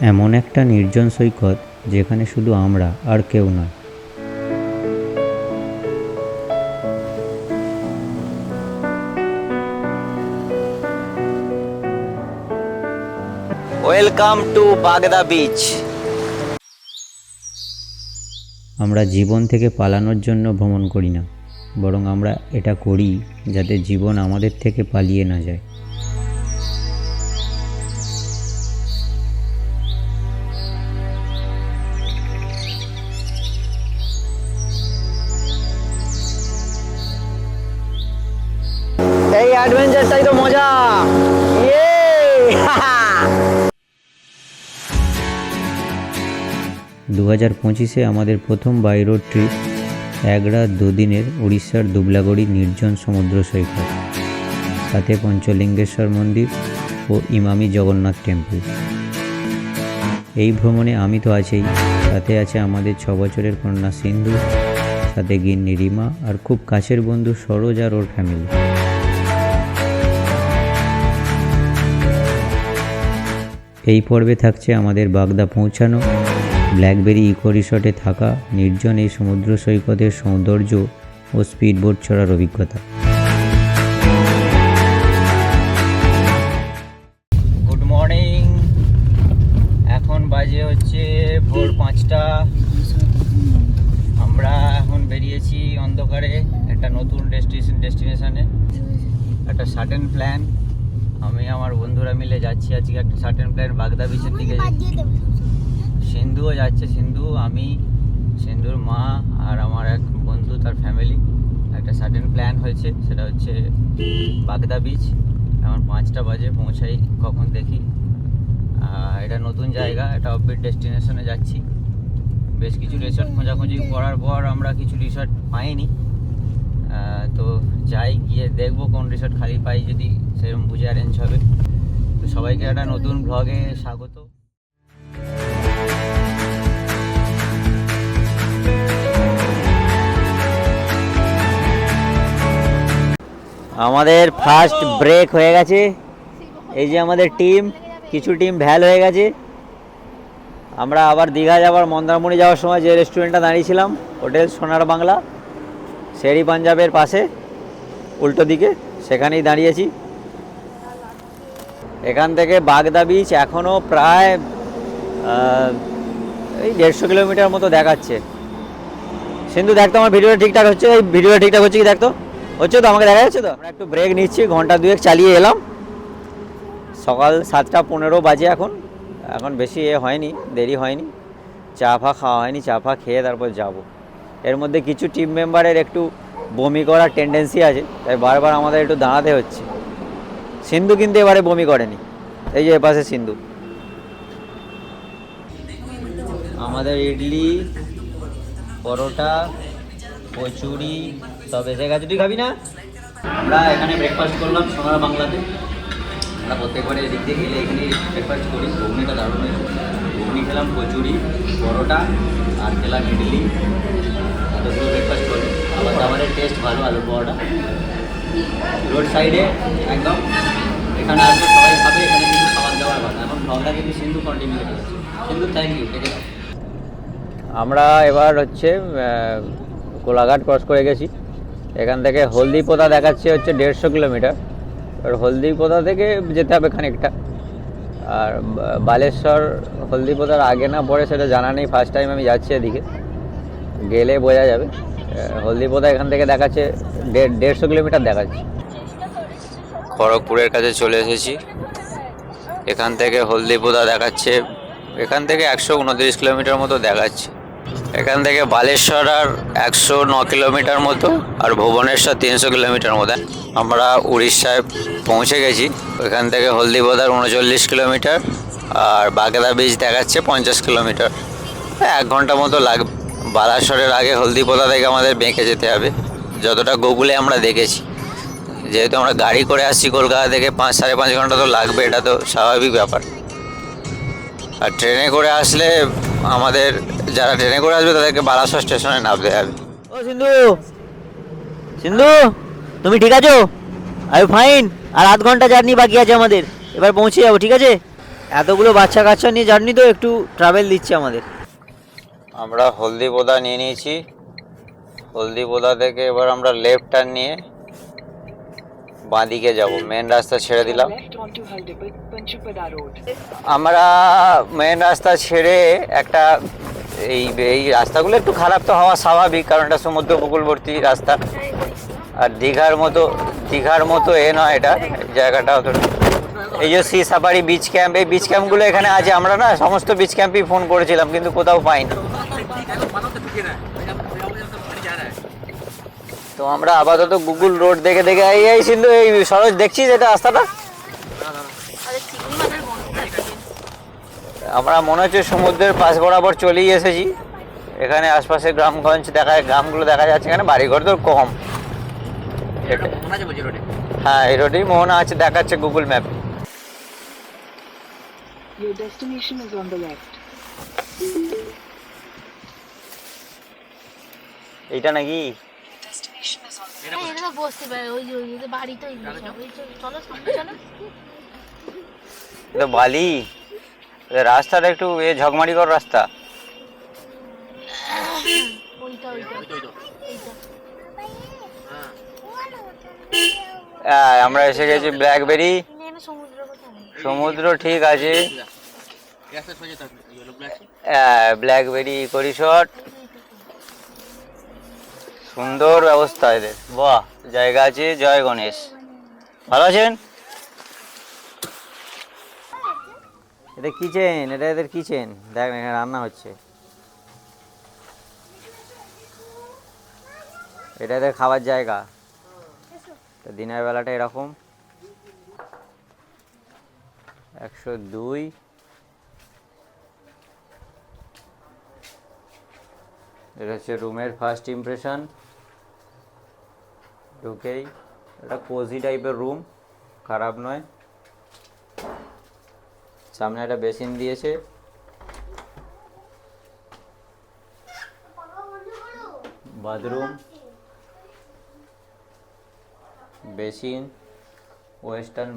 এমন একটা নির্জন সৈকত যেখানে শুধু আমরা আর কেউ নয়। ওয়েলকাম টু বাগদা বিচ আমরা জীবন থেকে পালানোর জন্য ভ্রমণ করি না বরং আমরা এটা করি যাতে জীবন আমাদের থেকে পালিয়ে না যায়। অ্যাডভেঞ্চারটাই তো মজা। ইয়ে দু হাজার পঁচিশে আমাদের প্রথম বাই রোড ট্রিপ এক রাত দুদিনের উড়িষ্যার দুবলাগড়ি নির্জন সমুদ্র সৈকত, সাথে পঞ্চলিঙ্গেশ্বর মন্দির ও ইমামি জগন্নাথ টেম্পল। এই ভ্রমণে আমি তো আছেই, সাথে আছে আমাদের ছ বছরের কন্যা সিন্ধু, সাথে গিন্নি রিমা আর খুব কাছের বন্ধু সরোজ আর ওর ফ্যামিলি এই পর্বে থাকছে আমাদের বাগদা পৌঁছানো। ব্ল্যাকবেরি ইকো রিসর্টে থাকা নির্জন এই সমুদ্র সৈকতের সৌন্দর্য ও স্পিডবোট চড়ার অভিজ্ঞতা। গুড মর্নিং এখন বাজে হচ্ছে ভোর পাঁচটা। আমরা এখন বেরিয়েছি অন্ধকারে একটা নতুন ডেস্টিনেশন ডেস্টিনেশনে একটা সার্টেন প্ল্যান আমি আমার বন্ধুরা মিলে যাচ্ছি আজকে একটা সার্টেন প্ল্যান বাগদা বিচের দিকে। সিন্ধুও যাচ্ছে, সিন্ধু, আমি, সিন্ধুর মা আর আমার এক বন্ধু, তার ফ্যামিলি একটা সার্টেন প্ল্যান হয়েছে, সেটা হচ্ছে বাগদা বিচ এখন পাঁচটা বাজে, পৌঁছাই কখন দেখি। এটা নতুন জায়গা, এটা অফবিট ডেস্টিনেশনে যাচ্ছি। বেশ কিছু রিসর্ট খোঁজাখুঁজি করার পর আমরা কিছু রিসর্ট পাইনি। তো যাই গিয়ে দেখব কোন রিসর্ট খালি পাই যদি সেরকম বুঝে অ্যারেঞ্জ হবে। তো সবাইকে একটা নতুন ব্লগে স্বাগত। আমাদের ফার্স্ট ব্রেক হয়ে গেছে। এই যে আমাদের টিম কিছু টিম ভ্যাল হয়ে গেছে। আমরা আবার দীঘা যাওয়ার, মন্দারমণি যাওয়ার সময় যে রেস্টুরেন্টটা দাঁড়িয়েছিলাম, হোটেল সোনার বাংলা শেরি পাঞ্জাবের পাশে, উল্টো দিকে, সেখানেই দাঁড়িয়েছি। এখান থেকে বাগদা বিচ এখনও প্রায় এই দেড়শো কিলোমিটার মতো দেখাচ্ছে। সিন্ধু দেখতো আমার ভিডিওটা ঠিকঠাক হচ্ছে? এই ভিডিওটা ঠিকঠাক হচ্ছে কি দেখতো হচ্ছে তো? আমাকে দেখা যাচ্ছে তো? আমরা একটু ব্রেক নিচ্ছি, ঘণ্টা দুয়েক চালিয়ে এলাম। সকাল সাতটা পনেরো বাজে এখন। এখন বেশি এ হয়নি, দেরি হয়নি। চা ফা খাওয়া হয়নি, চা ফা খেয়ে তারপর যাব। এর মধ্যে কিছু টিম মেম্বারের একটু বমি করার টেন্ডেন্সি আছে, তাই বারবার আমাদের একটু দাঁড়াতে হচ্ছে। সিন্ধু কিন্তু এবারে বমি করেনি। এই যে এপাশে সিন্ধু। আমাদের ইডলি, পরোটা, কচুরি, সব এসে গেছে। তুই খাবি না? আমরা এখানে ব্রেকফাস্ট করলাম সোনার বাংলাতে। আমরা প্রত্যেকবারে এদিক থেকে গেলে এখানে ব্রেকফাস্ট করি। ঘুগনিটা দারুণ হয়েছে। ঘুগনি খেলাম, কচুরি, পরোটা, আর খেলাম ইডলি। এতগুলো ব্রেকফাস্ট করি আবার খাবারের টেস্ট ভালো আলু পরোটা। রোড সাইডে একদম এখানে আসবে, সবাই খাবে, এখানে কিন্তু খাবার দাবার ভালো এখন ব্লগটা কিন্তু সিন্ধু কন্টিনিউ করেছে সিন্ধু থ্যাংক ইউ আমরা এবার হচ্ছে কোলাঘাট ক্রস করে গেছি। এখান থেকে হলদিপোতা দেখাচ্ছে হচ্ছে দেড়শো কিলোমিটার। এবার হলদিপোতা থেকে যেতে হবে খানিকটা। আর বালেশ্বর হলদিপোতার আগে না পরে সেটা জানা নেই ফার্স্ট টাইম আমি যাচ্ছি এদিকে। গেলে বোঝা যাবে। হলদিপোতা এখান থেকে দেখাচ্ছে, দেড়, দেড়শো কিলোমিটার দেখাচ্ছে। খড়গপুরের কাছে চলে এসেছি। এখান থেকে হলদিপোতা দেখাচ্ছে। এখান থেকে একশো উনত্রিশ কিলোমিটার মতো দেখাচ্ছে। এখান থেকে বালেশ্বর আর একশো ন কিলোমিটার মতো আর ভুবনেশ্বর তিনশো কিলোমিটার মতো। আমরা উড়িষ্যায় পৌঁছে গেছি। এখান থেকে হলদিপোতার উনচল্লিশ কিলোমিটার আর বাগদা বিচ দেখাচ্ছে পঞ্চাশ কিলোমিটার। এক ঘণ্টা মতো লাগবে বালাসরের আগে হলদিপোতা থেকে আমাদের বেঁকে যেতে হবে। যতটা গুগলে আমরা দেখেছি। যেহেতু আমরা গাড়ি করে আসছি কলকাতা থেকে পাঁচ সাড়ে পাঁচ ঘণ্টা তো লাগবে এটা তো স্বাভাবিক ব্যাপার। আর ট্রেনে করে আসলে আমাদের যারা ট্রেনে করে আসবে তাদেরকে বালাসর স্টেশনে নামতে হবে। ও সিন্ধু সিন্ধু তুমি ঠিক আছো? আই ফাইন আর আধ ঘণ্টা জার্নি বাকি আছে আমাদের। এবার পৌঁছে যাব ঠিক আছে? এতগুলো বাচ্চা কাচ্চা নিয়ে জার্নি তো একটু ট্রাভেল দিচ্ছে আমাদের। আমরা হলদি বোদা নিয়ে নিয়েছি। হলদি বোদা থেকে এবার আমরা লেফট টার্ন নিয়ে বাঁদিকে যাব। মেন রাস্তা ছেড়ে দিলাম. আমরা মেন রাস্তা ছেড়ে একটা এই এই রাস্তাগুলো একটু খারাপ তো হওয়া স্বাভাবিক, কারণ এটা সমুদ্র উপকূলবর্তী রাস্তা। আর দীঘার মতো দীঘার মতো এ নয় এটা, জায়গাটা অতটা। এই যে সি সাফারি বিচ ক্যাম্প এই বিচ ক্যাম্পগুলো এখানে আছে। আমরা না সমস্ত বিচ ক্যাম্পই ফোন করেছিলাম, কিন্তু কোথাও পাইনি। তো আমরা আপাতত গুগল রোড দেখে দেখে এই এই সিন্ধু এই সরোজ দেখছিস এটা রাস্তাটা? আমরা মনে হচ্ছে সমুদ্রের পাশ বরাবর চলেই এসেছি। এখানে আশপাশে গ্রামগঞ্জ দেখা গ্রামগুলো দেখা যাচ্ছে এখানে বাড়িঘর তো কম। হ্যাঁ এই রোডেই মোহনা আছে দেখাচ্ছে Google map. Your destination is on the left. এইটা নাকি Destination is on the হ্যাঁ, এটা তো বসতে পারে ওই যে বাড়ি তো এগুলো সব। ওই চলো, চলো এটা বালি রাস্তাটা একটু এ রাস্তা। ওইটা এইটা হ্যাঁ, আমরা এসে গেছি ব্ল্যাকবেরি। সমুদ্র ঠিক আছে। ব্ল্যাকবেরি ইকো রিসর্ট সুন্দর ব্যবস্থা এদের। বাহ, জায়গা আছে, জয় গণেশ। ভালো আছেন? এটা কিচেন এটা এদের কিচেন দেখ এখানে রান্না হচ্ছে। এটা এদের খাবার জায়গা। দিনের বেলাটা এরকম। একশো দুই। এটা হচ্ছে রুমের ফার্স্ট ইমপ্রেশন ঢুকেই এটা কোজি টাইপের রুম খারাপ নয়। সামনে একটা বেসিন দিয়েছে। বাথরুম বেসিন ওয়েস্টার্ন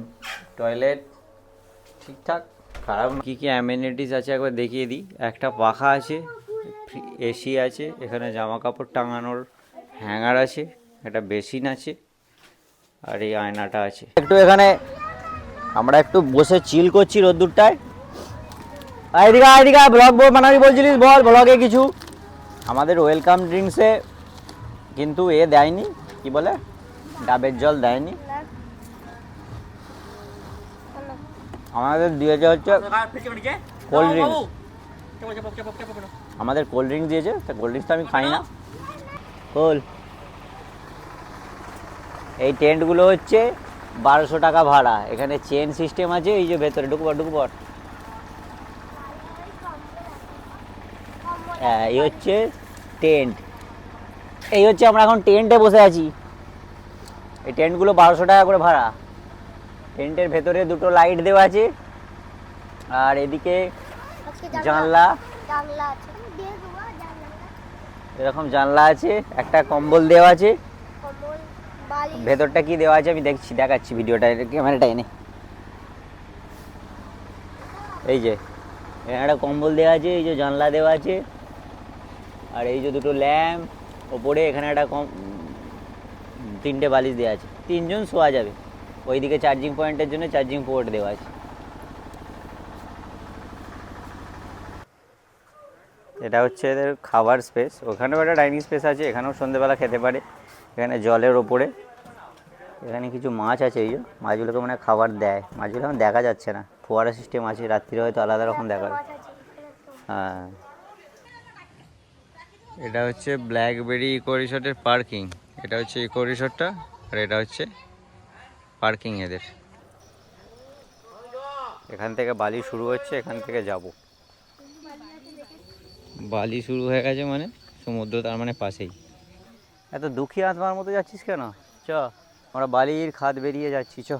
টয়লেট ঠিকঠাক, খারাপ কী কী অ্যামিনিটিস আছে একবার দেখিয়ে দিই। একটা পাখা আছে এসি আছে, এখানে জামা কাপড় টাঙানোর হ্যাঙ্গার আছে। একটা বেসিন আছে আর এই আয়নাটা আছে। একটু এখানে আমরা একটু বসে চিল করছি রোদ্দুরটায়। আইডিকা আইডিকা ব্লগ বল বানাবি বলছিলিস বল ব্লগে কিছু। আমাদের ওয়েলকাম ড্রিঙ্কসে কিন্তু এ দেয়নি কি বলে? ডাবের জল দেয়নি। আমাদের দিয়েছে হচ্ছে কোল্ড ড্রিঙ্কস আমাদের কোল্ড ড্রিঙ্কস দিয়েছে তা কোল্ড ড্রিঙ্কস তো আমি খাই না। কোল এই টেন্টগুলো হচ্ছে বারোশো টাকা ভাড়া। এখানে চেন সিস্টেম আছে এই যে ভেতরে ঢুকবর ঢুকবর হ্যাঁ এই হচ্ছে টেন্ট। এই হচ্ছে আমরা এখন টেন্টে বসে আছি। এই টেন্টগুলো বারোশো টাকা করে ভাড়া। টেন্টের ভেতরে দুটো লাইট দেওয়া আছে। আর এদিকে জানলা এরকম জানলা আছে একটা কম্বল দেওয়া আছে। ভেতরটা কি দেওয়া আছে আমি দেখছি, দেখাচ্ছি ভিডিওটা ক্যামেরাটা এনে এই যে, এখানে একটা কম্বল দেওয়া আছে, এই যে জানলা দেওয়া আছে, আর এই যে দুটো ল্যাম্প, ওপরে এখানে একটা কম তিনটে বালিশ দেওয়া আছে। তিনজন শোয়া যাবে। ওইদিকে চার্জিং পয়েন্টের জন্য চার্জিং পোর্ট দেওয়া আছে। এটা হচ্ছে এদের খাবার স্পেস ওখানেও একটা ডাইনিং স্পেস আছে, এখানেও সন্ধেবেলা খেতে পারে। এখানে জলের ওপরে। এখানে কিছু মাছ আছে এই যে। মাছগুলোকে মানে খাবার দেয়। মাছগুলো এখন দেখা যাচ্ছে না। ফোয়ারা সিস্টেম আছে রাত্রিরে হয়তো আলাদা রকম দেখা হ্যাঁ। এটা হচ্ছে ব্ল্যাকবেরি ইকো রিসর্টের পার্কিং এটা হচ্ছে ইকো রিসর্টটা আর এটা হচ্ছে পার্কিং এদের। এখান থেকে বালি শুরু হচ্ছে এখান থেকে যাব। বালি শুরু হয়ে গেছে মানে সমুদ্র তার মানে পাশেই। এত দুঃখী আত্মার মতো যাচ্ছিস কেন? চ আমরা বালির খাদ বেরিয়ে যাচ্ছি চ।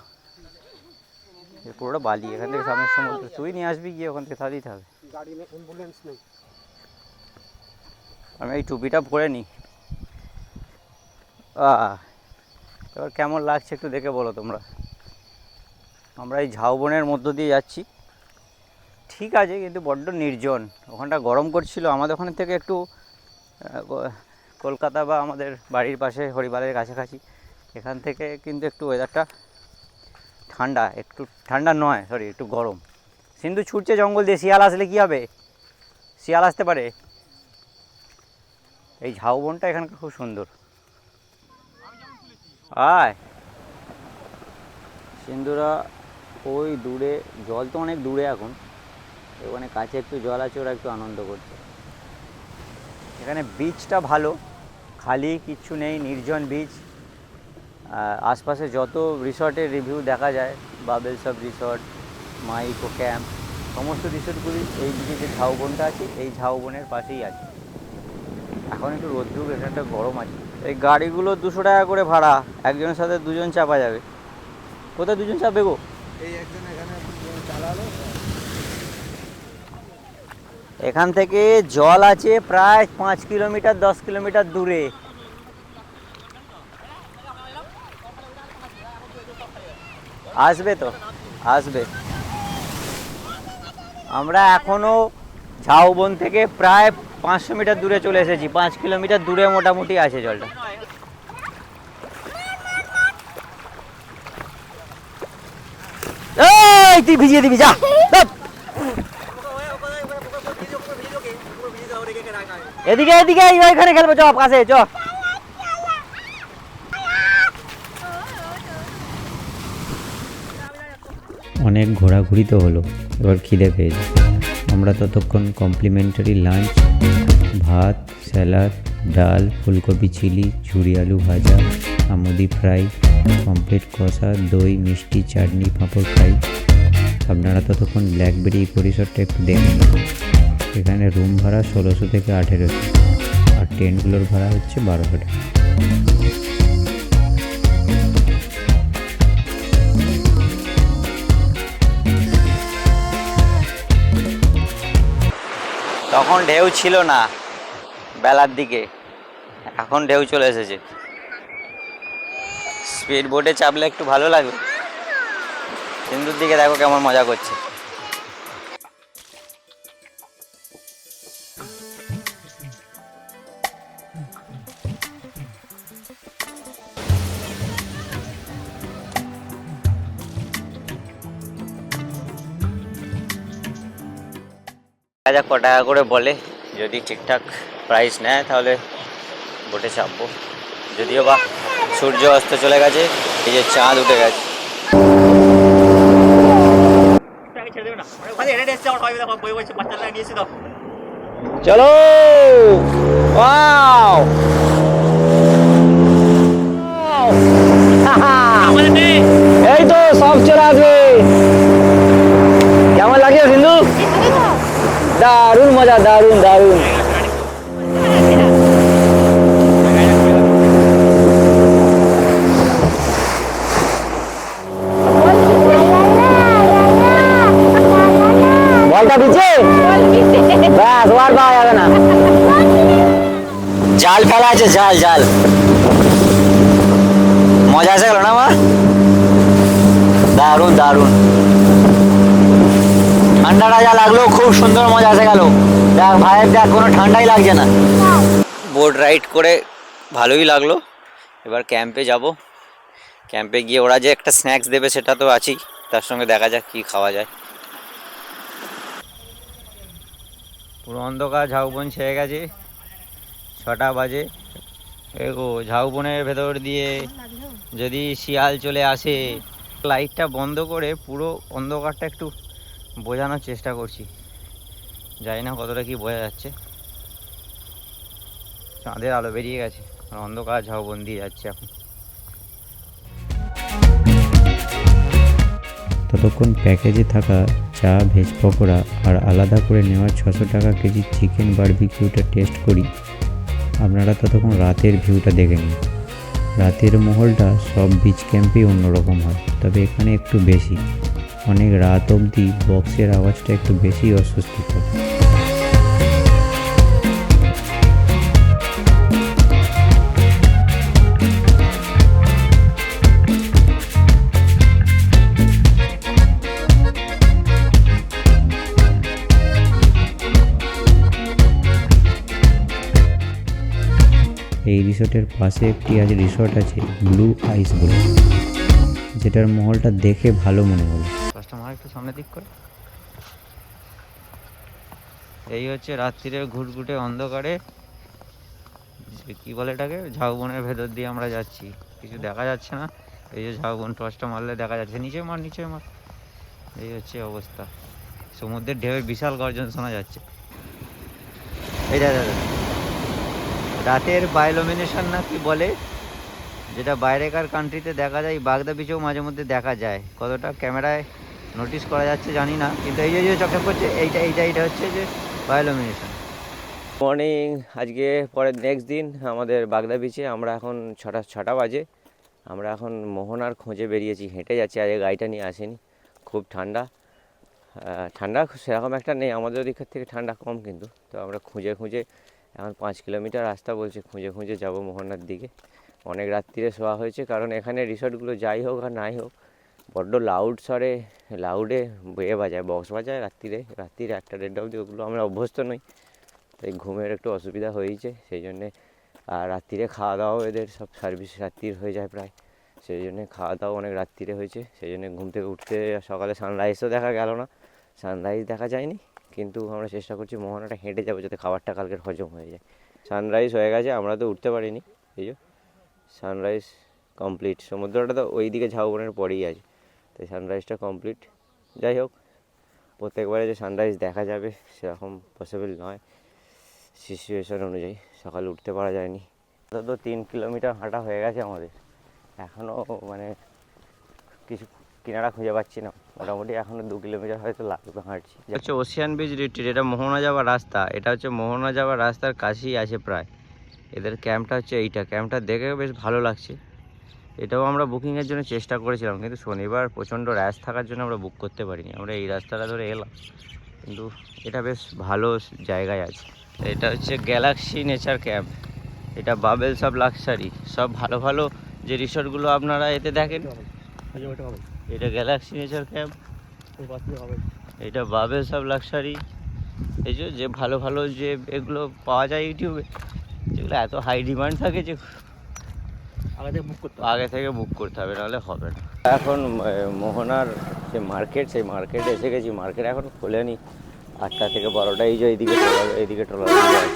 পুরোটা বালি এখান থেকে সামনে সমুদ্র। তুই নিয়ে আসবি গিয়ে ওখান থেকে তাহলেই দিতে হবে আমি এই টুপিটা পরে নিই। এবার কেমন লাগছে একটু দেখে বলো তোমরা। আমরা এই ঝাউবনের মধ্য দিয়ে যাচ্ছি। ঠিক আছে কিন্তু বড্ড নির্জন। ওখানটা গরম করছিল আমাদের ওখান থেকে একটু কলকাতা বা আমাদের বাড়ির পাশে হরিবালের কাছাকাছি। এখান থেকে কিন্তু একটু ওয়েদারটা ঠান্ডা, একটু ঠান্ডা নয় সরি একটু গরম। সিন্ধু ছুটছে জঙ্গল দিয়ে, শিয়াল আসলে কী হবে? শিয়াল আসতে পারে? এই ঝাউবনটা এখানকার খুব সুন্দর। আয়। সিন্ধুরা ওই দূরে, জল তো অনেক দূরে এখন। ওখানে কাছে একটু জল আছে, ওরা একটু আনন্দ করছে। এখানে বিচটা ভালো। খালি কিচ্ছু নেই, নির্জন বিচ আশপাশে যত রিসর্টের রিভিউ দেখা যায় বাবেল সব রিসর্ট মাইকো ক্যাম্প সমস্ত রিসর্টগুলি এই দিকে যে ঝাউবনটা আছে, এই ঝাউবনের পাশেই আছে। এখন একটু রোদ্দুর একটা গরম আছে। এই গাড়িগুলো দুশো টাকা করে ভাড়া, একজনের সাথে দুজন চাপা যাবে। কোথায় দুজন চাপবে গো? এখান থেকে জল আছে প্রায় পাঁচ কিলোমিটার, দশ কিলোমিটার দূরে। আসবে তো? আসবে। আমরা এখনও ঝাউবন থেকে প্রায় পাঁচশো মিটার দূরে চলে এসেছি। পাঁচ কিলোমিটার দূরে মোটামুটি আছে জলটা। এই, তুই ভিজিয়ে দিবি, যা এদিকে এদিকে, এই এখানে খেলব, চ, পাশে, চ। অনেক ঘোরাঘুরি তো হলো, এবার খিদে পেয়েছে। আমরা ততক্ষণ কমপ্লিমেন্টারি লাঞ্চ ভাত স্যালাড ডাল, ফুলকপি চিলি, ঝুরি আলু ভাজা, আমুদি ফ্রাই কমপ্লিট কষা, দই, মিষ্টি, চাটনি, পাঁপড় ফ্রাই আপনারা ততক্ষণ ব্ল্যাকবেরি পরিসরটা একটু দেখুন এখানে রুম ভাড়া ষোলোশো থেকে আঠেরোশো। আর টেন্টগুলোর ভাড়া হচ্ছে বারোশো টাকা। তখন ঢেউ ছিল না, বেলার দিকে। এখন ঢেউ চলে এসেছে। স্পিড বোটে চাপলে একটু ভালো লাগবে সিন্ধুর দিকে দেখো কেমন মজা করছে। দেখা ক টাকা করে বলে, যদি ঠিকঠাক প্রাইস নেয় তাহলে বোটে চাপবো। যদিও বা সূর্য অস্ত চলে গেছে, এই যে চাঁদ উঠে গেছে। চলো! এই তো সব চলে আসবে। কেমন লাগছে সিন্ধু? দারুণ মজা দারুণ দারুণ বলটা দিচ্ছে ব্যাস ওয়ার পাওয়া যাবে না জাল ফেলা আছে জাল জাল মজা এসে গেল না মা দারুণ দারুণ ঠান্ডাটা যা লাগল, খুব সুন্দর মজা এসে গেল। দেখ ভাইয়ের দেখ, কোনো ঠান্ডাই লাগছে না। বোট রাইড করে ভালোই লাগল। এবার ক্যাম্পে যাব। ক্যাম্পে গিয়ে ওরা যে একটা স্ন্যাক্স দেবে, সেটা তো আছেই। তার সঙ্গে দেখা যাক কী খাওয়া যায়। পুরো অন্ধকার, ঝাউবন ছেয়ে গেছে। ছটা বাজে। এগো, ঝাউবনের ভেতর দিয়ে যদি শিয়াল চলে আসে লাইটটা বন্ধ করে পুরো অন্ধকারটা একটু বোঝানোর চেষ্টা করছি। জানি না কতটা কি বোঝা যাচ্ছে। চাঁদের আলো বেরিয়ে গেছে অন্ধকার ঝাউবন দিয়ে যাচ্ছে এখন। ততক্ষণ প্যাকেজে থাকা চা, ভেজ পকোড়া আর আলাদা করে নেওয়া ছশো টাকা কেজি চিকেন বারবিকিউটা টেস্ট করি। আপনারা ততক্ষণ রাতের ভিউটা দেখে নিন। রাতের মহলটা সব বিচ ক্যাম্পেই অন্যরকম হয়, তবে এখানে একটু বেশি। অনেক রাত অবধি বক্সের আওয়াজটা একটু বেশি অস্বস্তিকর। এই রিসর্টের পাশে একটি আজ রিসর্ট আছে ব্লু আইস বলে। যেটার মহলটা দেখে ভালো মনে হলো। কাস্টমার একটু সামনে দিক করে। এই হচ্ছে রাত্রিরের ঘুটঘুটে অন্ধকারে কি বলে এটাকে? ঝাউবনের ভেতর দিয়ে আমরা যাচ্ছি। কিছু দেখা যাচ্ছে না। এই যে ঝাউবন টর্চটা মারলে দেখা যাচ্ছে। নিচে মার নিচে মার। এই হচ্ছে অবস্থা। সমুদ্রের ঢেউয়ের বিশাল গর্জন শোনা যাচ্ছে। এই দাদা রাতের বায়োলুমিনেশন না কি বলে? যেটা বাইরেকার কান্ট্রিতে দেখা যায় বাগদা বিচেও মাঝে মধ্যে দেখা যায়। কতটা ক্যামেরায় নোটিস করা যাচ্ছে, জানি না। কিন্তু এই যে চকচক করছে, এইটা এইটা এইটা হচ্ছে যে বায়োলুমিনেশন মর্নিং আজকে পরের নেক্সট দিন আমাদের বাগদা বিচে আমরা এখন ছটা ছটা বাজে। আমরা এখন মোহনার খোঁজে বেরিয়েছি, হেঁটে যাচ্ছি আজকে গাড়িটা নিয়ে আসেনি। খুব ঠান্ডা। ঠান্ডা সেরকম একটা নেই, আমাদের ওদিকের থেকে ঠান্ডা কম কিন্তু। তো আমরা খুঁজে খুঁজে, এখন পাঁচ কিলোমিটার রাস্তা বলছে, খুঁজে খুঁজে যাব মোহনার দিকে। অনেক রাত্রিরে শোয়া হয়েছে, কারণ এখানে রিসর্টগুলো যাই হোক আর নাই হোক বড্ড লাউড স্বরে লাউডে বয়ে বাজায় বক্স বাজায় রাত্রিরে রাত্রিরে একটা দেড়টা অবধি ওগুলো আমরা অভ্যস্ত নই। তাই ঘুমের একটু অসুবিধা হয়েছে সেই জন্যে আর রাত্রিরে খাওয়া দাওয়াও এদের সব সার্ভিস রাত্রির হয়ে যায় প্রায়। সেই জন্যে খাওয়া দাওয়া অনেক রাত্রিরে হয়েছে সেই জন্যে ঘুম থেকে উঠতে সকালে সানরাইজও দেখা গেল না। সানরাইজ দেখা যায়নি, কিন্তু আমরা চেষ্টা করছি মোহনাটা হেঁটে যাব যাতে খাবারটা কালকের হজম হয়ে যায়। সানরাইজ হয়ে গেছে, আমরা তো উঠতে পারিনি, এই যে সানরাইজ কমপ্লিট সমুদ্রটা তো ওই দিকে ঝাউবনের পরেই আছে। তাই সানরাইজটা কমপ্লিট যাই হোক, প্রত্যেকবারে যে সানরাইজ দেখা যাবে সেরকম পসিবল নয়। সিচুয়েশন অনুযায়ী সকালে উঠতে পারা যায়নি। তো তিন কিলোমিটার হাঁটা হয়ে গেছে আমাদের। এখনও মানে কিছু কিনারা খুঁজে পাচ্ছি না। মোটামুটি এখনও দু কিলোমিটার হয়তো লাগবে হাঁটছি। হচ্ছে ওশিয়ান বিচ রিট্রিট এটা মোহনা যাওয়ার রাস্তা। এটা হচ্ছে মোহনা যাওয়ার রাস্তার কাছেই আছে প্রায়। এদের ক্যাম্পটা হচ্ছে এইটা। ক্যাম্পটা দেখে বেশ ভালো লাগছে। এটাও আমরা বুকিংয়ের জন্য চেষ্টা করেছিলাম, কিন্তু শনিবার প্রচণ্ড র্যাশ থাকার জন্য আমরা বুক করতে পারিনি। আমরা এই রাস্তাটা ধরে এলাম, কিন্তু এটা বেশ ভালো জায়গায় আছে। এটা হচ্ছে গ্যালাক্সি নেচার ক্যাম্প এটা বাবেলস অফ লাক্সারি সব ভালো ভালো যে রিসর্টগুলো আপনারা এতে দেখেন। এটা গ্যালাক্সি নেচার ক্যাম্প এটা বাবেলস অফ লাক্সারি এই যে ভালো ভালো যে এগুলো পাওয়া যায় ইউটিউবে যেগুলো এত হাই ডিমান্ড থাকে যে আগে থেকে বুক করতে হবে। নাহলে হবে না। এখন মোহনার যে মার্কেট সেই মার্কেটে এসে গেছি। মার্কেট এখন খোলেনি। আটটা থেকে বারোটা এই যে এইদিকে ট্রলার এইদিকে ট্রলারগুলো আছে।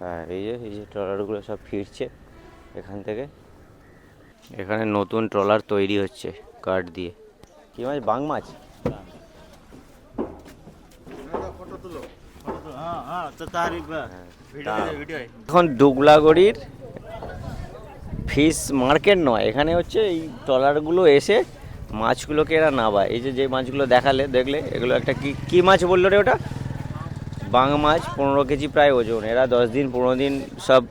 হ্যাঁ এই যে এই যে ট্রলারগুলো সব ফিরছে এখান থেকে। এখানে নতুন ট্রলার তৈরি হচ্ছে কাঠ দিয়ে। কি মাছ? বাং মাছ? এখন দুগলাগড়ির ফিশ মার্কেট নয়, এখানে হচ্ছে এই ট্রলারগুলো এসে মাছগুলোকে এরা নাবায়। এই যে যে মাছগুলো দেখালে, দেখলে, এগুলো একটা কি, কী মাছ বলল রে ওটা? বাং মাছ, পনেরো কেজি প্রায় ওজন। এরা দশ দিন, পনেরো দিন সব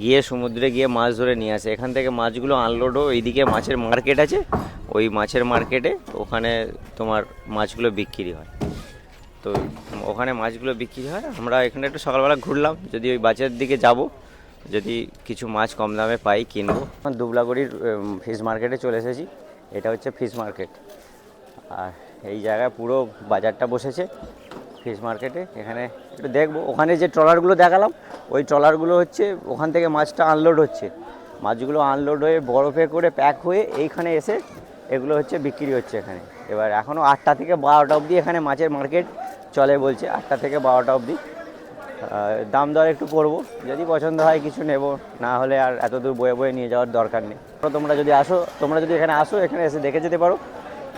গিয়ে সমুদ্রে গিয়ে মাছ ধরে নিয়ে আসে। এখান থেকে মাছগুলো আনলোডও এইদিকে মাছের মার্কেট আছে। ওই মাছের মার্কেটে ওখানে তোমার মাছগুলো বিক্রি হয়। তো ওখানে মাছগুলো বিক্রি হয়। আমরা এখানে একটু সকালবেলা ঘুরলাম। যদি ওই বাজারের দিকে যাব যদি কিছু মাছ কম দামে পাই, কিনবো। দুবলাগড়ির ফিশ মার্কেটে চলে এসেছি। এটা হচ্ছে ফিশ মার্কেট আর এই জায়গায় পুরো বাজারটা বসেছে ফিশ মার্কেটে এখানে একটু দেখব। ওখানে যে ট্রলারগুলো দেখালাম, ওই ট্রলারগুলো হচ্ছে ওখান থেকে মাছটা আনলোড হচ্ছে। মাছগুলো আনলোড হয়ে বরফে করে প্যাক হয়ে এইখানে এসে এগুলো হচ্ছে বিক্রি হচ্ছে এখানে। এবার এখনও আটটা থেকে বারোটা অবধি এখানে মাছের মার্কেট চলে বলছে। আটটা থেকে বারোটা অবধি। দাম দর একটু করব। যদি পছন্দ হয় কিছু নেব না হলে আর এত দূর বয়ে বয়ে নিয়ে যাওয়ার দরকার নেই। তোমরা যদি আসো তোমরা যদি এখানে আসো এখানে এসে দেখে যেতে পারো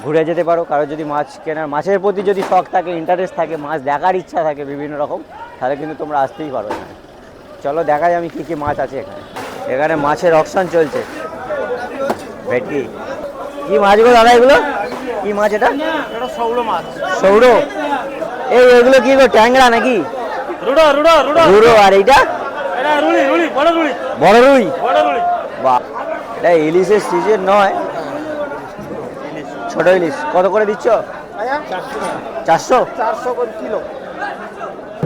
ঘুরে যেতে পারো। কারও যদি মাছ কেনার মাছের প্রতি যদি শখ থাকে ইন্টারেস্ট থাকে মাছ দেখার ইচ্ছা থাকে বিভিন্ন রকম তাহলে কিন্তু তোমরা আসতেই পারো এখানে। চলো দেখাই আমি কী কী মাছ আছে এখানে। এখানে মাছের অকশন চলছে। ভেটকি। কি মাছগুলো দাদা এগুলো? কি মাছ এটা? সৌর? এই এগুলো কি গো ট্যাংরা নাকি? রুড়ো রুড়ো রুড়ো। রুড়ো আর এইটা? এটা রুড়ি রুড়ি বড় রুড়ি বড় রুই? বড় রুড়ি বাহ। এটা ইলিশের সিজন নয়। ছোট ইলিশ। কত করে দিচ্ছ? চারশো? চারশো করে কিলো।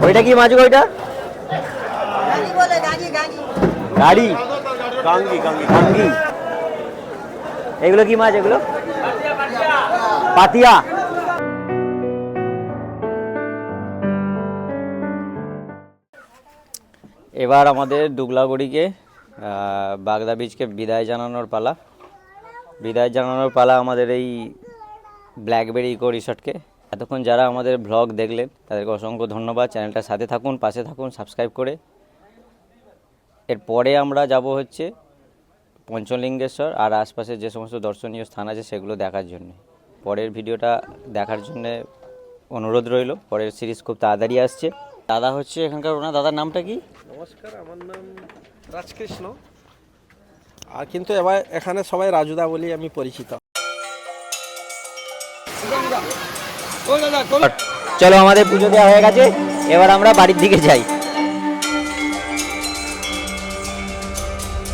ওইটা কি মাছ ওইটা? গাড়ি? গাঙ্গি গাঙ্গি। গাঙ্গি। এগুলো কি মাছ এগুলো? পাতিয়া। এবার আমাদের দুগলাগড়িকে বাগদা বীজকে বিদায় জানানোর পালা। বিদায় জানানোর পালা আমাদের এই ব্ল্যাকবেরি ইকো রিসর্টকে এতক্ষণ যারা আমাদের ব্লগ দেখলেন, তাদেরকে অসংখ্য ধন্যবাদ। চ্যানেলটার সাথে থাকুন, পাশে থাকুন সাবস্ক্রাইব করে। এরপরে আমরা যাব হচ্ছে পঞ্চলিঙ্গেশ্বর আর আশপাশের যে সমস্ত দর্শনীয় স্থান আছে সেগুলো দেখার জন্য। পরের ভিডিওটা দেখার জন্য অনুরোধ রইল। পরের সিরিজ খুব তাড়াতাড়ি আসছে। দাদা হচ্ছে এখানকার ওনার দাদার নামটা কি? নমস্কার আমার নাম রাজকৃষ্ণ। আর কিন্তু এবার এখানে সবাই রাজুদা বলি আমি পরিচিত। চলো আমাদের পুজো দেওয়া হয়ে গেছে এবার আমরা বাড়ির দিকে যাই।